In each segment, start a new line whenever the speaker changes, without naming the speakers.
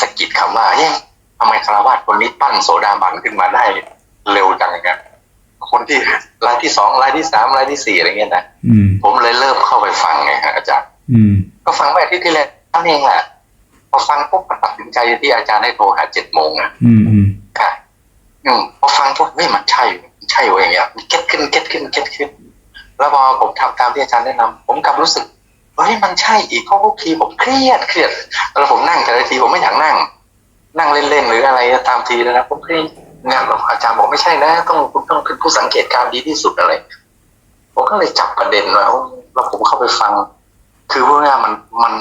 สะกิดคำว่าเฮ้ยทำไมคารวาสคนนี้ปั้นโสดาบันขึ้นมาได้เร็วจังอย่างเงี้ยคนที่รายที่สองรายที่สามรายที่สี่อะไรเงี้ยนะ
อืม
ผมเลยเริ่มเข้าไปฟังไงฮะอาจารย์
อืม
ก็ฟังไปที่ที่แรกนั่นเองแหละพอฟังปุ๊บก็ตัดสินใจที่อาจารย์ให้โทรหาเจ็ดโมงอะ
อืมอืม
ค่ะอืมพอฟังปุ๊บเฮ้ยมันใช่มันใช่เว้ยอย่างเงี้ยมันเก็ตขึ้นเก็ตขึ้นเก็ตขึ้น แล้วพอผมทำตามที่อาจารย์แนะนำผมกลับรู้สึก เฮ้ยมันใช่อีกเพราะทุกทีผมเครียดเครียดแล้วผมนั่งแต่ละทีผมไม่อยากนั่ง นั่งเล่นๆหรืออะไรตามทีนะผมเครียดงานอาจารย์บอกไม่ใช่นะ ต้องคุณต้องเป็นผู้สังเกตการณ์ดีที่สุดอะไรผมก็เลยจับประเด็นว่าแล้วผมเข้าไปฟัง คือว่ามันมัน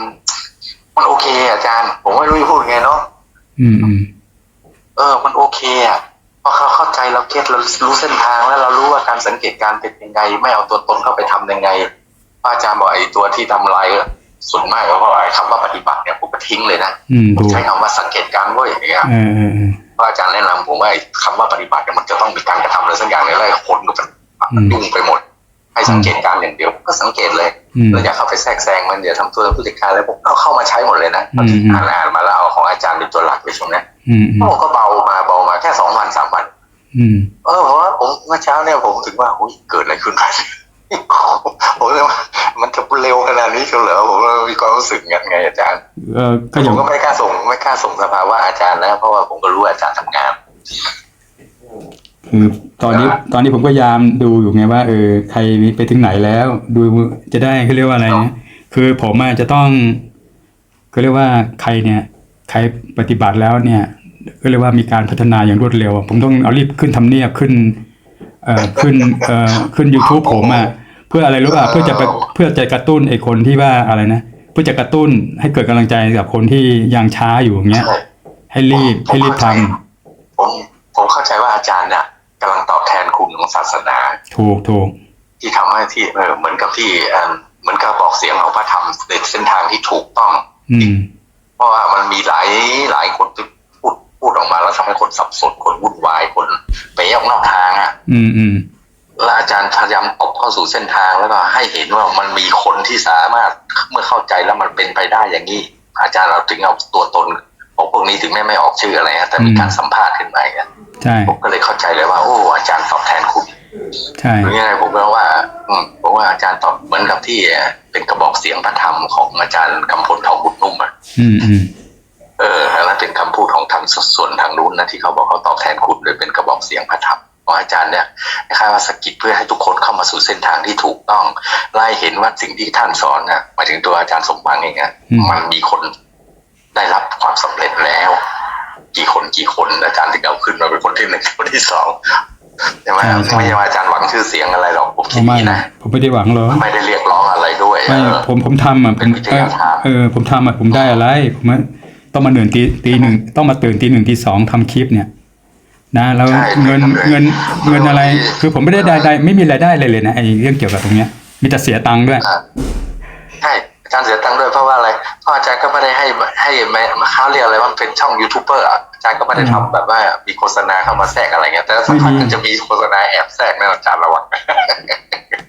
มันโอเค อาจารย์ ผมไม่รู้จะพูดไงเนาะ
อืมอืม
เออ มันโอเคอะเพราะเขาเข้าใจเราเก็ตเรารู้เส้นทางแล้วเรารู้ว่าการสังเกตการณ์เป็นยังไง ไม่เอาตัวตนเข้าไปทำยังไง พระอาจารย์บอกไอ้ตัวที่ทำลายก็ส่วนมากก็เพราะไอ้คำว่าปฏิบัติเนี่ยผมก็ทิ้งเลยนะ
อืม
ผม
ถูก
ใช้คำว่าสังเกตการณ์เว้ยอย่างเงี้ย
เออเออเออ
พระอาจารย์แนะนำผมว่าไอ้คำว่าปฏิบัติเนี่ยมันจะต้องมีการกระทำอะไรสักอย่างเนี่ยแล้วไอ้คนก็เป็น
อืม
ยุ่งไปหมด ให้สังเกตการณ์อย่างเดียวก็สังเกตเลย
อืม
เราอย่าเข้าไปแทรกแซงมันอย่าทำตัวเป็นผู้จัดการอะไรผมก็เข้ามาใช้หมดเลยนะ
อืมอืม
อ่านอ่านมาแล้วเอาของอาจารย์เป็นตัวหลักเลยช่วงเนี้ย
อืมอืม
โอ้ก็เบามาเบามาแค่สองวันสามวัน
อืม
เออเพราะว่าผมเมื่อเช้าเนี่ยผมถึงว่าโอ้ยเกิดอะไรขึ้นมา ผมเลยว่ามันจะเร็วขนาดนี้เชียวเหรอผมเลยมีความรู้สึกงั้นไงอาจารย์
เออก็
ผ
อย่าง
มก็ไม่กล้าส่งไม่กล้าส่งสภาวะอาจารย์แล้วเพราะว่าผมก็รู้ว่าอาจารย์ทำงาน
คือตอนนี้ตอนนี้ผมก็ยามดูอยู่ไงว่าเออใครไปถึงไหนแล้ว ดูจะได้เขาเรียกว่าอะไรนะคือผมอาจจะต้องก็เรียกว่าใครเนี่ย ใครปฏิบัติแล้วเนี่ย ก็เรียกว่ามีการพัฒนาอย่างรวดเร็ว ผมต้องเอารีบขึ้นทำเนียบขึ้นเอ่อขึ้นเอ่อขึ้น youtube ผมอะ เพื่ออะไรรู้ป่ะเพื่อจะไปเพื่อจะกระตุ้นไอ้คนที่ว่าอะไรนะเพื่อจะกระตุ้นให้เกิดกำลังใจกับคนที่ยังช้าอยู่อย่างเงี้ย ให้รีบให้รีบทำ
ผมผมเข้าใจว่าอาจารย์เนี่ยกำลังตอบแทนคุณของศาสนา
ถูกถูก
ที่ทำให้ที่เออเหมือนกับที่เอ่อเหมือนกับบอกเสียงของพระธรรมในเส้นทางที่ถูกต้อง
อืม
เพราะว่ามันมีหลายหลายคนที่พูดพูดออกมาแล้วทำให้คนสับสนคนวุ่นวายคนไปออกนอกทางอะ
อืมอืม
แล้วอาจารย์พยายามตบเข้าสู่เส้นทางแล้วก็ให้เห็นว่ามันมีคนที่สามารถเมื่อเข้าใจแล้วมันเป็นไปได้อย่างนี้ อาจารย์เราถึงเอาตัวตนของพวกนี้ถึงแม้ไม่ออกชื่ออะไรนะแต่มีการสัมภาษณ์ขึ้นมาอย่างเงี้ย
ใช่
ผมก็เลยเข้าใจเลยว่า โอ้อาจารย์ตอบแทนคุณ
ใช่
หรือยังไงผมก็ว่า อืมผมว่าอาจารย์ตอบเหมือนกับที่เป็นกระบอกเสียงพระธรรมของอาจารย์กำพลทองบุตรนุ่มอะ
อืมอืม
เออแล้วนั่นเป็นคำพูดของทางส่วนทางนู้นนะที่เขาบอกเขาตอบแทนคุณโดยเป็นกระบอกเสียงพระธรรม ของอาจารย์เนี่ยคล้ายๆว่าสะกิดเพื่อให้ทุกคนเข้ามาสู่เส้นทางที่ถูกต้องไล่เห็นว่าสิ่งที่ท่านสอนนะหมายถึงตัวอาจารย์สมบังเองอะมันมีคนได้รับความสำเร็จแล้ว กี่คนกี่คนอาจารย์ถึงเอาขึ้นมาเป็นคนที่หนึ่งคนที่สองใช่ไหมไม่ใช่ว่าอาจารย์หวังชื่อเสียงอะไรหรอกผม
ผ
คิด
มไม่
นี้นะ
ผมไม่ได้หวังหรอก
ไม่ได้เรียกร้องอะไรด้วย
ไม่
เออ
ผมผมทำอะผ
เป็
ม
นวิท
เออยา
ทาน
เออผมทำอะผมได้อะไรผมว่าต้องมาเหนื่อยตีตีหนึ่งต้องมาตื่นตีหนึ่งตีสองทำคลิปเนี่ย นะแล้ว
ใช่
เงิน
เลย
เงินเงินอะไร
ที่
คือผมไม่ได้ได้ได้ไม่มีรายได้เลยเลยนะไอ้เรื่องเกี่ยวกับตรงเนี้ย มีแต่เสียตังค์ด้วย
อ่าใช่อาจารย์เสียตังค์ด้วยเพราะว่าอะไรเพราะอาจารย์ก็ไม่ได้ให้ให้แม้เขาเรียกอะไรว่ามันเป็นช่องยูทูบเบอร์อะอาจารย์ก็ไม่ได้ทำแบบว่ามีโฆษณาเข้ามาแทรกอะไรเงี้ยแต่สักพัก
ไม่มี
มันจะมีโฆษณาแอบแทรกนะอาจารย์ระวัง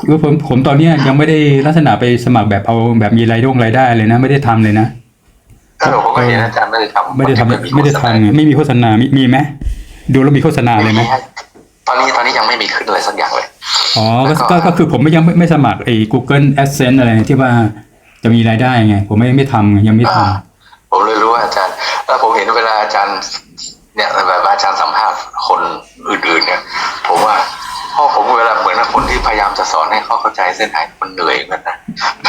คือผมผมตอนเนี้ยยังไม่ได้ลักษณะไปสมัครแบบเอาแบบมีรายได้รายได้เลยนะ ไม่ได้ทำเลยนะ
เออผมก็เห็นอาจารย์ไม่ได้ทำ
ไม่ได้ทำไม่ได้ทำไงไม่มีโฆษณา มีมีไหม ดูแล้วมีโฆษณาเลยไหม
ตอนนี้ตอนนี้ยังไม่มีขึ้นอะไรสักอย่างเลย
อ๋อก็
แล้วก็
ก็ก็คือผมไม่ยังไม่ไม่สมัครไอ้ Google Adsense อะไรที่ว่าจะมีรายได้ไง ผมไม่ไม่ทำไงยังไม่ท
อ่าผมเลยรู้ว่าอาจารย์แล้วผมเห็นเวลาอาจารย์ เนี่ยแบบอาจารย์สัมภาษณ์คนอื่นๆเนี่ยผมว่าพ่อผมเวลาเหมือนกับคนที่พยายามจะสอนให้เขาเข้าใจเส้นทางมันเหนื่อยเหมือนกันนะ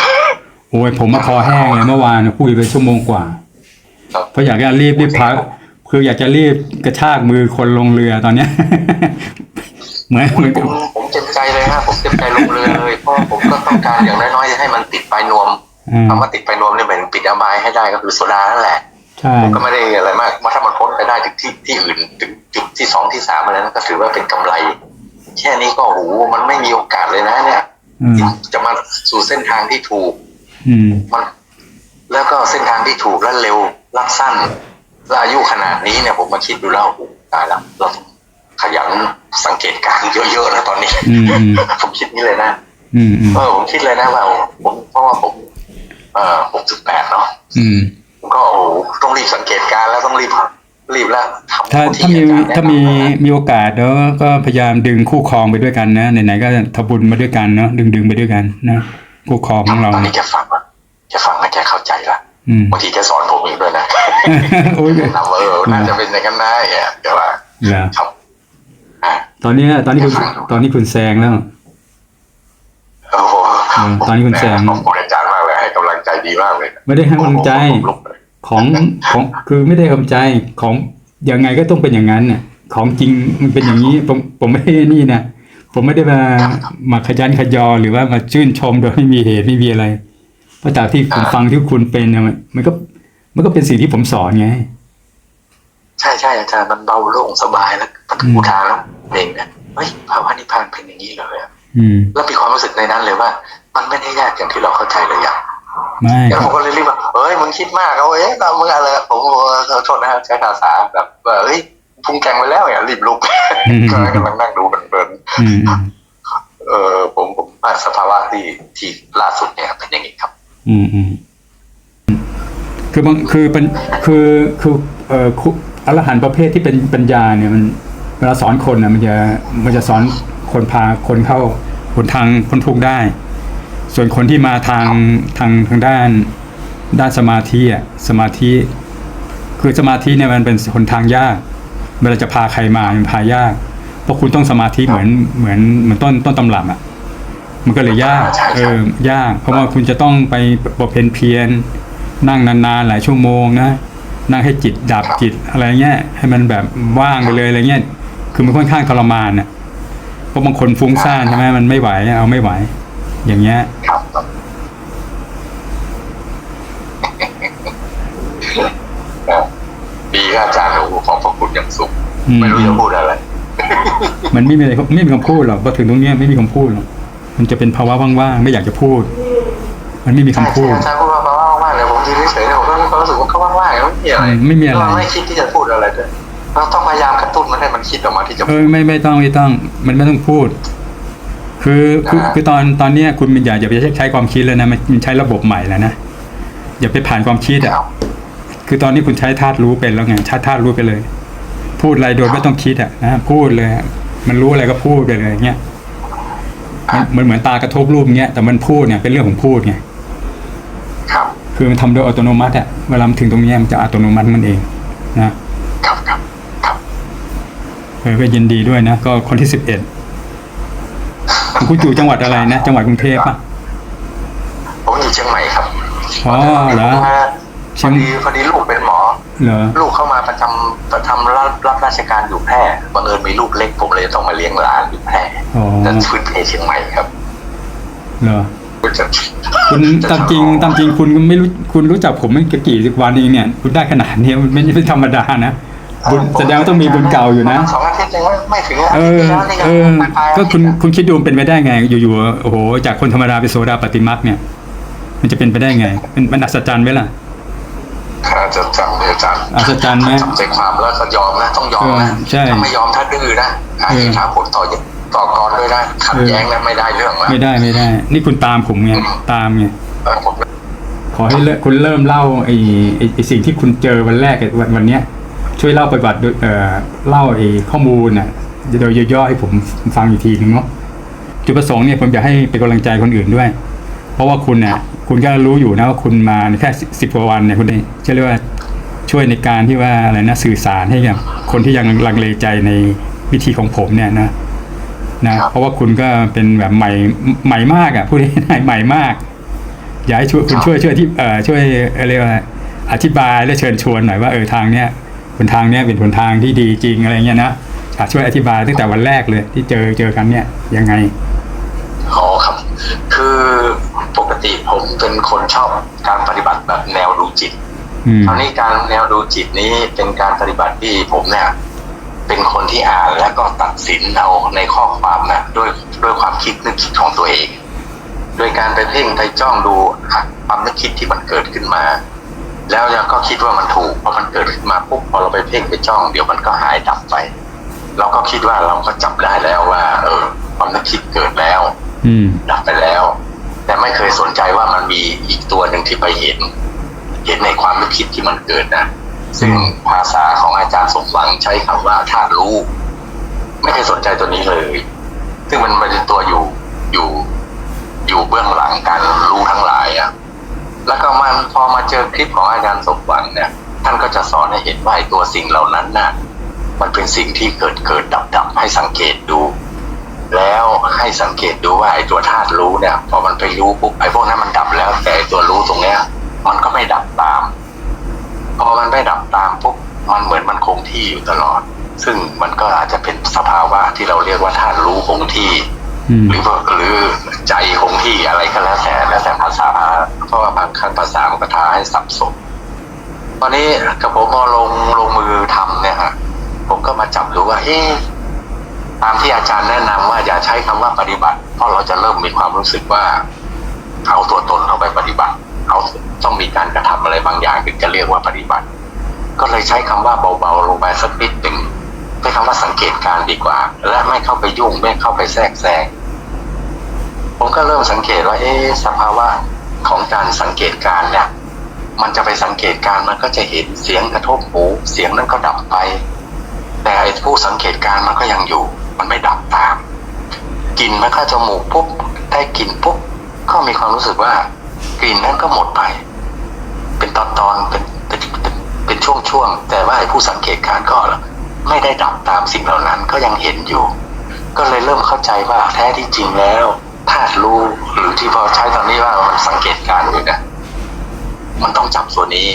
ำ
โอ้ยผมมาคอแห้งเลยเมื่อวานคุยไปชั่วโมงกว่า
ครับ
เพราะอยากจะรีบรีบพัก คืออยากจะรีบกระชากมือคนลงเรือตอนเนี้ย เหมือนเหมือน
ผ
กับ
มผมเจ็บใจเลยฮะผมเจ็บใจลงเรือเลยเพราะผมก็ต้องการอย่างน้อยๆให้มันติดปลายนวม
อ่า
คำว่าติดปลายนวมเนี่ยหมายถึงปิดอบายให้ได้ก็คือโซดานั่นแหละ
ใช่
ผมก็ไม่ได้อะไรมากว่าถ้ามันพ้นไปได้ถึงที่ที่อื่นถึงจุดที่สองที่สามอะไรนั้นก็ถือว่าเป็นกำไร แค่นี้ก็โอ้โหมันไม่มีโอกาสเลยนะ เนี่ย
อืม
จะมาสู่เส้นทางที่ถูก
อืม
มัน แล้วก็เส้นทางที่ถูกและเร็วรัดสั้นและ อายุขนาดนี้เนี่ยผมมาคิดดูแล้วโอ้โหตายแล้วเราขยันสังเกตการณ์เยอะๆแล้วตอนนี้
อืมอืม
ผมคิดนี้เลยนะ
อืมอืม
เออผมคิดเลยนะว่าผมเพราะว่าผม เอ่อหกสิบแปดเนาะ
อืม
ผมก็โอ้โหต้องรีบสังเกตการณ์แล้วต้องรีบรีบแล้วทำ
ถ้า
ที่
ถ้ามี
อจรย์แนะนำ
ถ้ามีมีโอกาสเนาะก็พยายามดึงคู่ครองไปด้วยกันนะไหนๆก็ทำบุญมาด้วยกันเนาะดึงดึงไปด้วยกันนะคู่ครองของเรา
ตอน
เนี่
นี้
ย
แกฟังว่าแกฟังแล้วแกเข้าใจละ
อืม
บางทีแกสอนผมอีกด้วยนะ
โอ้ย
แนะนำว่าเออน่าจะเป็นอย่างนั้นนะเนี่ยแกว่า
เหรอ
ครับอะ
ตอนนี้ตอนนี้คุณตอนนี้คุณแซงแล้ว
โอ้โห
เออตอนนี้คุณแซม
ขอบคุณอาจารย์มากเลยให้กำลังใจดีมากเลย
ไม่ได้ให้กำลังใจ
ผมลุกเลย
ของของคือไม่ได้กำลังใจของยังไงก็ต้องเป็นอย่างนั้นน่ะของจริงมันเป็นอย่างนี้ผมผมไม่ได้นี่นะผมไม่ได้มามาขยันขยอหรือว่ามาชื่นชมโดยไม่มีเหตุไม่มีอะไรเพราะจากที่ผมฟังที่คุณเป็นเนี่ยมันมันก็ มันก็เป็นสิ่งที่ผมสอนไง
ใช่ใช่อาจารย์มันเบาโล่งสบายแล้วปฏิ
อืม
บูทานแล้วเองเนี่ยเฮ้ยภาวะนิพพานเป็นอย่างนี้เลยอะ
อืม
แล้วมีความรู้สึกในนั้นเลยว่า มันไม่ได้ยากอย่างที่เราเข้าใจเลยอะ
ไม่
แล้วผมก็เลยรีบว่าเฮ้ยมึงคิดมากเอาเอ๊ะเรามึงอะไรผมผมขอโทษนะครับใช้ภาษาแบบว่าเฮ้ยพุงแกงไปแล้วเนี่ยรีบลุกก็กำลังนั่งดูเพลิน
อืมอืม
ๆเออผมผมว่าสภาวะที่ที่ล่าสุดเนี่ยเป็นอย่างนี้ครับ
อืมอืม คือบางคือเป็นคือคือเอ่อคุอรหันต์ประเภทที่เป็นปัญญาเนี่ยมันเวลาสอนคนนะมันจะมันจะสอนคนพาคนเข้าหนทางพ้นทุกข์ได้ ส่วนคนที่มาทางทางทางด้าน ด้านสมาธิอะสมาธิ คือสมาธิเนี่ยมันเป็นหนทางยากเวลาจะพาใครมามันพายาก เพราะคุณต้องสมาธิเหมือนเหมือนเหมือนต้นต้นตำรับอะมันก็เลยยากเออยาก เพราะว่าคุณจะต้องไปบำเพ็ญเพียร นั่งนานๆหลายชั่วโมงนะนั่งให้จิตดับจิตอะไรเงี้ย ให้มันแบบว่างไปเลยอะไรเงี้ยคือมันค่อนข้างทรมานอะเพราะบางคนฟุ้งซ่านใช่ไหมมันไม่ไหวเอาไม่ไหว อย่างเงี้ย
ครับเออดีครับอาจารย์โอ้โหขอบพระคุณอย่างสูง
อืม
ไม่รู้จะพูดอะไร
มันไม่มีอะไรไม่มีคำพูดหรอกพอถึงตรงเนี้ยไม่มีคำพูดหรอกมันจะเป็นภาวะว่างๆไม่อยากจะพูด มันไม่มีคำ
ใช่
พูด
วามรู้สึกว่าเขาว่างๆไม่มีอะไร
อืมไม่มีอะไร
เราไม่คิดที่จะพูดอะไรด้วยเราต้องพยายามกระตุ้นมันให้มันคิดออกมาที่จะ
เออไม่ไม่ต้องไม่ต้องมันไม่ต้องพูด คือคือ
อ่า
คือตอนตอนเนี้ยคุณมันอย่าอย่าไปใช้ความคิดแล้วนะมันมันใช้ระบบใหม่แล้วนะอย่าไปผ่านความคิดอะ
ครับ
คือตอนนี้คุณใช้ธาตุรู้เป็นแล้วไงใช้ธาตุรู้ไปเลย พูดอะไรโดยไม่ต้องคิดอะนะพูดเลยอะมันรู้อะไรก็พูดไปเลยเงี้ยมันมันเหมือนตากระทบรูปเงี้ยแต่มันพูดเนี่ยเป็นเรื่องของพูดไง
ครับ
คือมันทำโดยอัตโนมัติอะเวลามันถึงตรงเนี้ยมันจะอัตโนมัติมันเองนะครับ
ครับครับ
เออก็ยินดีด้วยนะ ก็คนที่สิบเอ็ดคุณอยู่จังหวัดอะไรนะ จังหวัดกรุงเทพป่ะ
ผมอยู่เชียงใหม่ครับ
อ๋อเหรอเชี
พ
ย
องดีพอดีลูกเป็นหมอ
เหรอ
ลูกเข้ามาประจำประทำรับรับราชการอยู่แพร่บังเอิญมีลูกเล็กผมเลยต้องมาเลี้ยงหลานอยู่แพร่
อ๋อ
แต่พื้นเพเชียงใหม่ครับ
เหรอ
ก็จะ
คุณตามจริงตามจริงคุณก็ไม่รู้คุณรู้จักผมไม่กี่สิบวันเองเนี่ย คุณได้ขนาดนี้มันไม่ไม่ธรรมดานะบุญแสดงว่าต้องมีบุญเก่าอยู่นะ
สองอาทิตย์ยังไม่ไม่ถึงอา
เอ
ทิตย์
อ
ที่แล้วนี่ยัง
เออ
ปลายๆ
ก็คุณ
อาทิตย์
คุณคิดดูมันเป็นไปได้ไง อยู่ๆโอ้โหจากคนธรรมดาเป็นโสดาปฏิมักเนี่ย มันจะเป็นไปได้ไง มันมันอัศจรรย์ไหมล่ะ
อาจารย์จำเลยอาจารย์
อัศจรรย์ไหม
ทำใจความแล้วก็ยอมนะต้องยอมนะ
เออใช่
ถ้าไม่ยอมถ้าดื้อนะหาเหตุหาผลต่อ ต่อกรด้วยนะขัด
เออ
แย้งนะไม่ได้เรื่องละ
ไม่ได้ไม่ได้ นี่คุณตามผมไงตามไง
เออผม
ขอให้เลิกคุณเริ่มเล่าไอ้ไอ้ไอ้สิ่งที่คุณเจอวันแรกอะวันวันเนี้ย ช่วยเล่าประวัติโดยเอ่อเล่าไอ้ข้อมูลน่ะโดยย่อๆให้ผมฟังอีกทีหนึงเนาะจุดประสงค์เนี่ยผมอยากให้เป็นกำลังใจคนอื่นด้วย เพราะว่าคุณเนี่ยคุณก็รู้อยู่นะว่าคุณมาแค่สิบกว่าวันเนี่ยคุณได้จะเรียกว่าช่วยในการที่ว่าอะไรนะสื่อสารให้กับคนที่ยังลังเลใจในวิธีของผมเนี่ยนะ นะเพราะว่าคุณก็เป็นแบบใหม่ใหม่มากอะพูดง่ายๆใหม่มาก อยากให้ช่วยคุณช่วยช่วยที่เอ่อช่วยเรียกว่าอธิบายและเชิญชวนหน่อยว่าเออทางเนี้ยหนทางเนี้ยเป็นหนทางที่ดีจริงอะไรเงี้ยนะอยากช่วยอธิบายตั้งแต่วันแรกเลยที่เจอเจอกันเนี่ยยังไง
อ๋อครับ คือปกติผมเป็นคนชอบการปฏิบัติแบบแนวดูจิต
อืม
คราวนี้การแนวดูจิตนี้เป็นการปฏิบัติที่ผมเนี่ย เป็นคนที่อ่านแล้วก็ตัดสินเอาในข้อความนะด้วยด้วยความคิดนึกคิดของตัวเอง โดยการไปเพ่งไปจ้องดูความนึกคิดที่มันเกิดขึ้นมา แล้วยังก็คิดว่ามันถูกพอมันเกิดขึ้นมาปุ๊บพอเราไปเพ่งไปจ้องเดี๋ยวมันก็หายดับไป เราก็คิดว่าเราก็จับได้แล้วว่า เออ ความนึกคิดเกิดแล้ว
อืม
ดับไปแล้ว แต่ไม่เคยสนใจว่ามันมีอีกตัวหนึ่งที่ไปเห็น เห็นในความนึกคิดที่มันเกิดนะ ซึ่งภาษาของอาจารย์สมหวังใช้คำว่าธาตุรู้ ไม่เคยสนใจตัวนี้เลย ซึ่งมันเป็นตัวอยู่อยู่อยู่เบื้องหลังการรู้ทั้งหลายอะแล้วก็มันพอมาเจอคลิปของอาจารย์สมหวังเนี่ย ท่านก็จะสอนให้เห็นว่าไอ้ตัวสิ่งเหล่านั้นน่ะ มันเป็นสิ่งที่เกิดเกิดดับดับให้สังเกตดู แล้วให้สังเกตดูว่าไอ้ตัวธาตุรู้เนี่ย พอมันไปรู้ปุ๊บไอ้พวกนั้นมันดับแล้ว แต่ไอ้ตัวรู้ตรงเนี้ย มันก็ไม่ดับตาม ไม่ดับตามปุ๊บมันเหมือนมันคงที่อยู่ตลอด ซึ่งมันก็อาจจะเป็นสภาวะที่เราเรียกว่าธาตุรู้คงที่
อืม
หรือว่าหรือใจคงที่อะไรก็แล้วแต่แล้วแต่ภาษาเพราะว่าบางครั้งภาษามันก็ทาให้สับสนตอนนี้กับผมพอลงลงมือทำเนี่ยฮะผมก็มาจับดูว่าเอ๊ะตามที่อาจารย์แนะนำว่าอย่าใช้คำว่าปฏิบัติ เพราะเราจะเริ่มมีความรู้สึกว่าเอาตัวตนเข้าไปปฏิบัติ เอาต้องมีการกระทำอะไรบางอย่างถึงจะเรียกว่าปฏิบัติ ก็เลยใช้คำว่าเบาๆลงไปสักนิดหนึ่งใช้คำว่าสังเกตการดีกว่า และไม่เข้าไปยุ่งไม่เข้าไปแทรกแซงผมก็เริ่มสังเกตว่า เอ๊สภาวะของการสังเกตการเนี่ย มันจะไปสังเกตการมันก็จะเห็นเสียงกระทบหูเสียงนั้นก็ดับไป แต่ไอ้ผู้สังเกตการมันก็ยังอยู่ มันไม่ดับตามกลิ่นมันเข้าจมูกปุ๊บได้กลิ่นปุ๊บก็มีความรู้สึกว่ากลิ่นนั้นก็หมดไป เป็นตอนตอนๆเป็น ช่วงช่วงๆแต่ว่าไอ้ผู้สังเกตการณ์ก็ไม่ได้ดับตามสิ่งเหล่านั้นก็ยังเห็นอยู่ ก็เลยเริ่มเข้าใจว่าแท้ที่จริงแล้วธาตุรู้หรือที่พอใช้ตอนนี้ว่ามันสังเกตการณ์อยู่นะมันต้องจับตัวนี้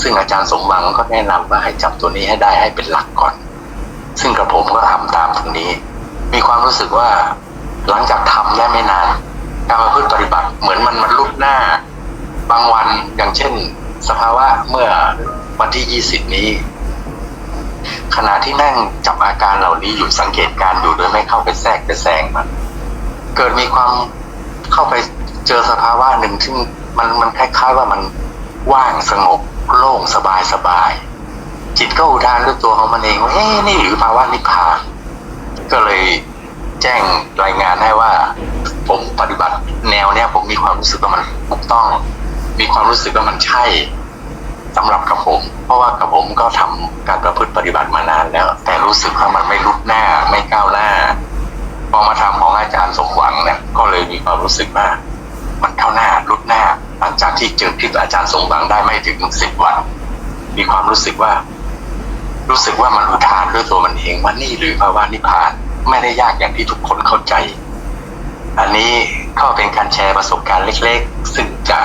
ซึ่งอาจารย์สมหวังก็แนะนำว่าให้จับตัวนี้ให้ได้ให้เป็นหลักก่อน ซึ่งกระผมก็ทำตามตรงนี้ มีความรู้สึกว่าหลังจากทำได้ไม่นาน การประพฤติปฏิบัติเหมือนมันมันลุกหน้า บางวันอย่างเช่น สภาวะเมื่อ วันที่ยี่สิบนี้ ขณะที่นั่งจับอาการเหล่านี้อยู่สังเกตการอยู่โดยไม่เข้าไปแทรกไปแซงมัน เกิดมีความเข้าไปเจอสภาวะหนึ่งซึ่งมันมันคล้ายๆว่ามันว่างสงบโล่งสบายสบาย จิตก็อุทานด้วยตัวของมันเองว่าเอ๊ะนี่หรือภาวะนิพพาน ก็เลยแจ้งรายงานให้ว่า ผมปฏิบัติแนวเนี้ยผมมีความรู้สึกว่ามันถูกต้อง มีความรู้สึกว่ามันใช่ สำหรับกับผม เพราะว่ากับผมก็ทำการประพฤติปฏิบัติมานานแล้ว แต่รู้สึกว่ามันไม่ลุกหน้าไม่ก้าวหน้า พอมาทำของอาจารย์สมหวังเนี่ยก็เลยมีความรู้สึกว่ามันก้าวหน้าลุกหน้า หลังจากที่เจอคลิปอาจารย์สมหวังได้ไม่ถึงสิบวัน มีความรู้สึกว่า รู้สึกว่ามันอุทานด้วยตัวมันเองว่านี่หรือภาวะนิพพานไม่ได้ยากอย่างที่ทุกคนเข้าใจ อันนี้ก็เป็นการแชร์ประสบการณ์เล็ก ๆ ซึ่งจะ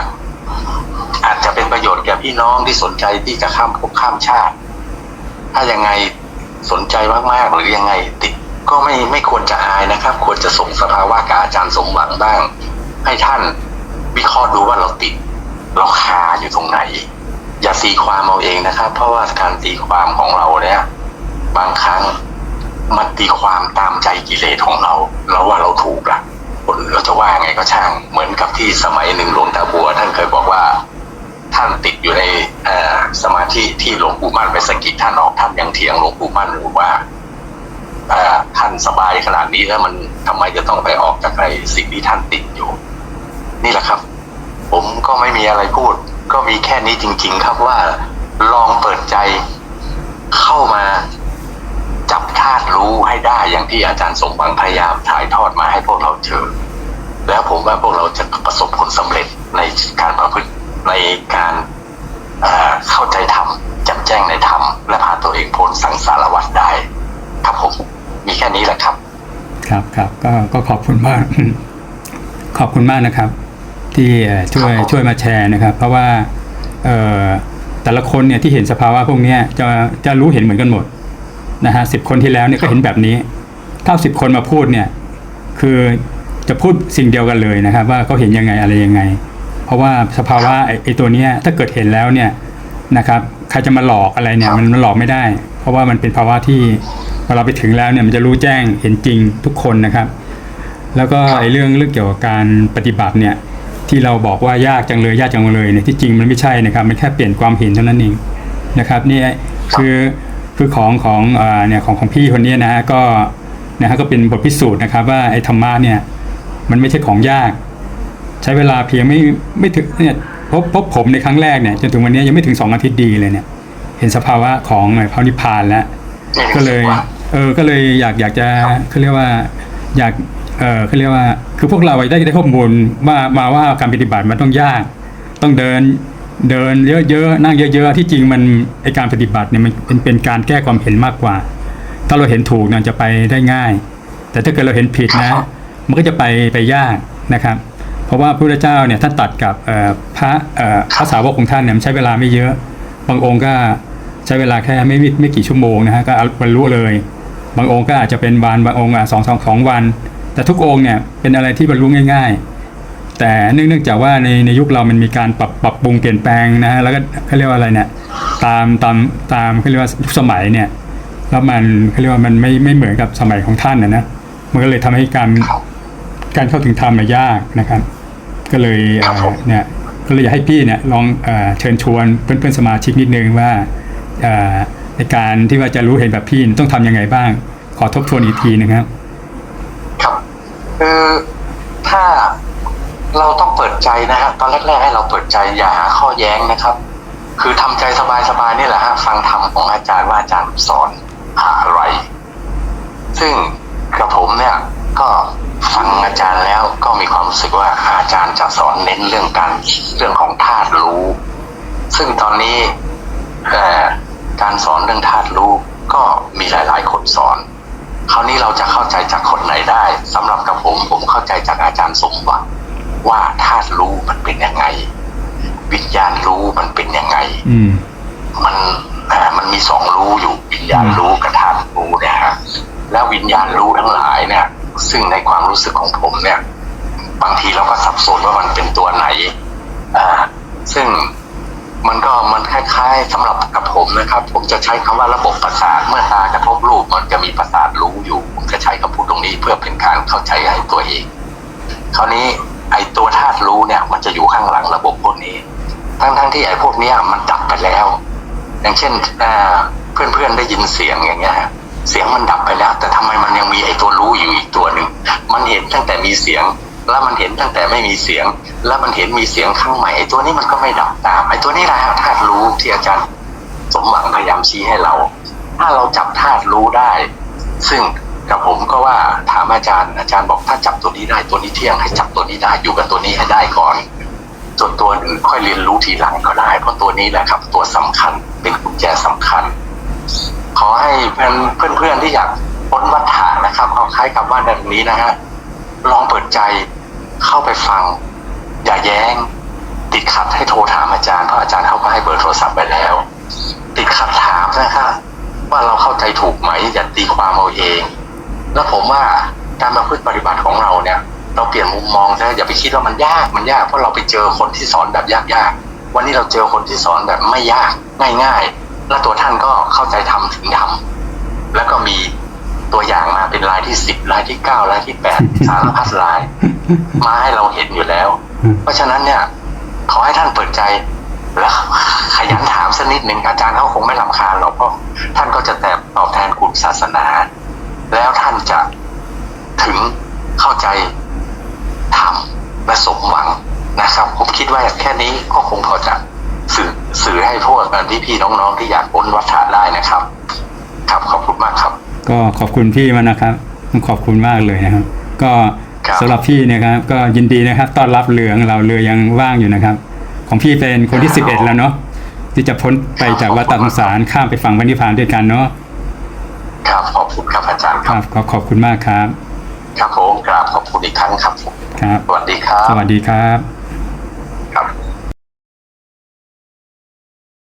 อาจจะ ประโยชน์แก่พี่น้องที่สนใจที่จะข้ามภพข้ามชาติ ถ้ายังไงสนใจมากๆหรือยังไงติดก็ไม่ไม่ควรจะอายนะครับ ควรจะส่งสภาวะกับอาจารย์สมหวังบ้าง ให้ท่านวิเคราะห์ดูว่าเราติด เราคาอยู่ตรงไหน อย่าตีความเอาเองนะครับ เพราะว่าการตีความของเราเนี่ยบางครั้งมันตีความตามใจกิเลสของเรา เราว่าเราถูกละคนเราจะว่าไงก็ช่าง เหมือนกับที่สมัยหนึ่งหลวงตาบัว ท่านเคยบอกว่า ท่านติดอยู่ในสมาธิที่หลวงปู่มั่นไปสกิดท่านออกท่านยังเถียงหลวงปู่มั่นอยู่ว่าท่านสบายขนาดนี้แล้วมันทำไมจะต้องไปออกจากไอ้สิ่งที่ท่านติดอยู่ นี่แหละครับ ผมก็ไม่มีอะไรพูด ก็มีแค่นี้จริง ๆ ครับว่าลองเปิดใจเข้ามาจับธาตุรู้ให้ได้อย่างที่อาจารย์สมหวังพยายามถ่ายทอดมาให้พวกเราเจอแล้วผมว่าพวกเราจะประสบผลสำเร็จในการประพฤติ ในการเอ่อเข้าใจธรรมแจ่มแจ้งในธรรม และพาตัวเองพ้นสังสารวัฏได้ ครับผม มีแค่นี้แหละครับ
ครับครับก็ก็ขอบคุณมาก ขอบคุณมากนะครับ ที่เอ่อช่วย
ครับผม
ช่วยมาแชร์นะครับ เพราะว่าเอ่อแต่ละคนเนี่ยที่เห็นสภาวะพวกเนี้ยจะจะรู้เห็นเหมือนกันหมดนะฮะสิบคนที่แล้วเนี่ยก็เห็นแบบนี้ถ้าสิบคนมาพูดเนี่ย คือจะพูดสิ่งเดียวกันเลยนะครับ ว่าเขาเห็นยังไงอะไรยังไง เพราะว่าสภาวะไอ้ไอ้ตัวเนี้ยถ้าเกิดเห็นแล้วเนี่ยนะครับใครจะมาหลอกอะไรเนี่ยมันมันหลอกไม่ได้ เพราะว่ามันเป็นภาวะที่พอเราไปถึงแล้วเนี่ยมันจะรู้แจ้งเห็นจริงทุกคนนะครับ แล้วก็ไอ้เรื่องเรื่องเกี่ยวกับการปฏิบัติเนี่ยที่เราบอกว่ายากจังเลยยากจังเลยเนี่ยที่จริงมันไม่ใช่นะครับมันแค่เปลี่ยนความเห็นเท่านั้นเองนะครับนี่คือคือของของอ่าเนี่ยของของพี่คนนี้นะฮะก็นะฮะก็เป็นบทพิสูจน์นะครับว่าไอ้ธรรมะเนี่ยมันไม่ใช่ของยาก ใช้เวลาเพียงไม่ไม่ถึงเนี่ยพบพบผมในครั้งแรกเนี่ยจนถึงวันนี้ยังไม่ถึงสองอาทิตย์ดีเลยเนี่ย เห็นสภาวะของพระนิพพานแล้ว ก็เลยเออก็เลยอยากอยากจะเขาเรียกว่าอยากเออเขาเรียกว่าคือพวกเราได้ได้ข้อมูลว่ามาว่าการปฏิบัติมันต้องยาก ต้องเดินเดินเยอะๆนั่งเยอะๆที่จริงมันไอการปฏิบัติเนี่ยมันเป็นเป็นการแก้ความเห็นมากกว่า ถ้าเราเห็นถูกเนี่ยจะไปได้ง่าย แต่ถ้าเกิดเราเห็นผิดนะ มันก็จะไปไปยากนะครับ เพราะว่าพระพุทธเจ้าเนี่ยท่านตัดกับพระพระสาวกของท่านเนี่ยใช้เวลาไม่เยอะ บางองค์ก็ใช้เวลาแค่ไม่ไม่กี่ชั่วโมงนะฮะก็บรรลุเลย บางองค์ก็อาจจะเป็นวันบางองค์อะสองสองสองวัน แต่ทุกองค์เนี่ยเป็นอะไรที่บรรลุง่าย ๆ แต่เนื่องเนื่องจากว่าในในยุคเรามันมีการปรับปรับปรุงเปลี่ยนแปลงนะฮะแล้วก็เขาเรียกว่าอะไรเนี่ยตามตามตามเขาเรียกว่ายุคสมัยเนี่ยแล้วมันเขาเรียกว่ามันไม่ไม่เหมือนกับสมัยของท่านนะนะมันก็เลยทำให้การการเข้าถึงธรรมเนี่ยยากนะครับ ก็เลย
ครับผม
เอ่อเนี่ยก็เลยอยากให้พี่เนี่ยลองเออเชิญชวนเพื่อนๆสมาชิกนิดนึงว่าเอ่อในการที่ว่าจะรู้เห็นแบบพี่ต้องทำยังไงบ้าง ขอทบทวนอีกทีนะครับ
ครับคือถ้าเราต้องเปิดใจนะฮะตอนแรกๆให้เราเปิดใจอย่าหาข้อแย้งนะครับ คือทำใจสบายๆนี่แหละฮะฟังธรรมของอาจารย์ว่าอาจารย์สอนหาอะไร ซึ่งกระผมเนี่ยก็ ฟังอาจารย์แล้วก็มีความรู้สึกว่าอาจารย์จะสอนเน้นเรื่องการเรื่องของธาตุรู้ ซึ่งตอนนี้เอ่อการสอนเรื่องธาตุรู้ก็มีหลาย ๆ คนสอน คราวนี้เราจะเข้าใจจากคนไหนได้สำหรับกับผมผมเข้าใจจากอาจารย์สมหวังว่าธาตุรู้มันเป็นยังไง วิญญาณรู้มันเป็นยังไง
อืม
มันอ่ามันมีสองรู้อยู่วิญญาณรู้กับธาตุรู้เนี่ยฮะแล้ววิญญาณรู้ทั้งหลายเนี่ย ซึ่งในความรู้สึกของผมเนี่ย บางทีเราก็สับสนว่ามันเป็นตัวไหน อ่า ซึ่งมันก็มันคล้ายๆสำหรับกับผมนะครับ ผมจะใช้คำว่าระบบประสาทเมื่อตากระทบรูปมันจะมีประสาทรู้อยู่ ผมจะใช้คำพูดตรงนี้เพื่อเป็นการเข้าใจให้ตัวเอง คราวนี้ไอ้ตัวธาตุรู้เนี่ย มันจะอยู่ข้างหลังระบบพวกนี้ ทั้งๆที่ไอ้พวกเนี้ยมันดับไปแล้ว อย่างเช่นเพื่อนๆได้ยินเสียงอย่างเงี้ย เสียงมันดับไปแล้ว แต่ทำไมมันยังมีไอ้ตัวรู้อยู่อีกตัวหนึ่งมันเห็นตั้งแต่มีเสียง แล้วมันเห็นตั้งแต่ไม่มีเสียง แล้วมันเห็นมีเสียงข้างใหม่ไอ้ตัวนี้มันก็ไม่ดับตามไอ้ตัวนี้แหละธาตุรู้ที่อาจารย์สมหวังพยายามชี้ให้เรา ถ้าเราจับธาตุรู้ได้ ซึ่งกับผมก็ว่าถามอาจารย์อาจารย์บอกถ้าจับตัวนี้ได้ตัวนี้เที่ยงให้จับตัวนี้ได้อยู่กับตัวนี้ให้ได้ก่อนส่วนตัวอื่นค่อยเรียนรู้ทีหลังก็ได้ เพราะตัวนี้แหละครับ ตัวสำคัญเป็นกุญแจสำคัญ ขอให้เพื่อนเพื่อนที่อยากพ้นวัฏฏะนะครับขอคล้ายกับว่าแบบนี้นะฮะลองเปิดใจเข้าไปฟัง อย่าแย้ง ติดขัดให้โทรถามอาจารย์เพราะอาจารย์เขาก็ให้เบอร์โทรศัพท์ไปแล้ว ติดขัดถามนะครับว่าเราเข้าใจถูกไหมอย่าตีความเอาเอง แล้วผมว่าการมาพึ่งปฏิบัติของเราเนี่ย เราเปลี่ยนมุมมองนะอย่าไปคิดว่ามันยากมันยากเพราะเราไปเจอคนที่สอนแบบยากๆวันนี้เราเจอคนที่สอนแบบไม่ยากง่ายๆ แล้วตัวท่านก็เข้าใจทำถึงทำแล้วก็มีตัวอย่างมาเป็นลายที่สิบลายที่เก้าลายที่แปดสารพัดลาย มาให้เราเห็นอยู่แล้ว เพราะฉะนั้นเนี่ย ขอให้ท่านเปิดใจ แล้วขยันถามสักนิดหนึ่งอาจารย์เขาคงไม่ลำคาญหรอกเพราะท่านก็จะแต่ตอบแทนคุณศาสนา แล้วท่านจะถึงเข้าใจทำและสมหวังนะครับ ผมคิดว่าแค่นี้ก็คงพอจะสื่อ สื่อให้พวกพี่พี่ๆน้องๆที่อยากพ้นวัฏฏะได้นะครับ ครับขอบคุณมากครับ
ก็ขอบคุณพี่มากนะครับต้องขอบคุณมากเลยนะครับ ก็
ครับ
สำหรับพี่เนะครับก็ยินดีนะครับต้อนรับเรือของเราเรือยังว่างอยู่นะครับ ของพี่เป็นคนที่สิบเอ็ดแล้วเนาะที่จะพ้นไปจากวัฏสงสารข้ามไปฝั่งพระนิพพานด้วยกันเนาะ
ครับขอบคุณครับอาจารย์
ค
ครั
รั
บบ
ขอขอบคุณมากครับ
ครับผมกราบขอบคุณอีกครั้งครับผม
ครับ
สวัสดีครับ
สวัสดีครับ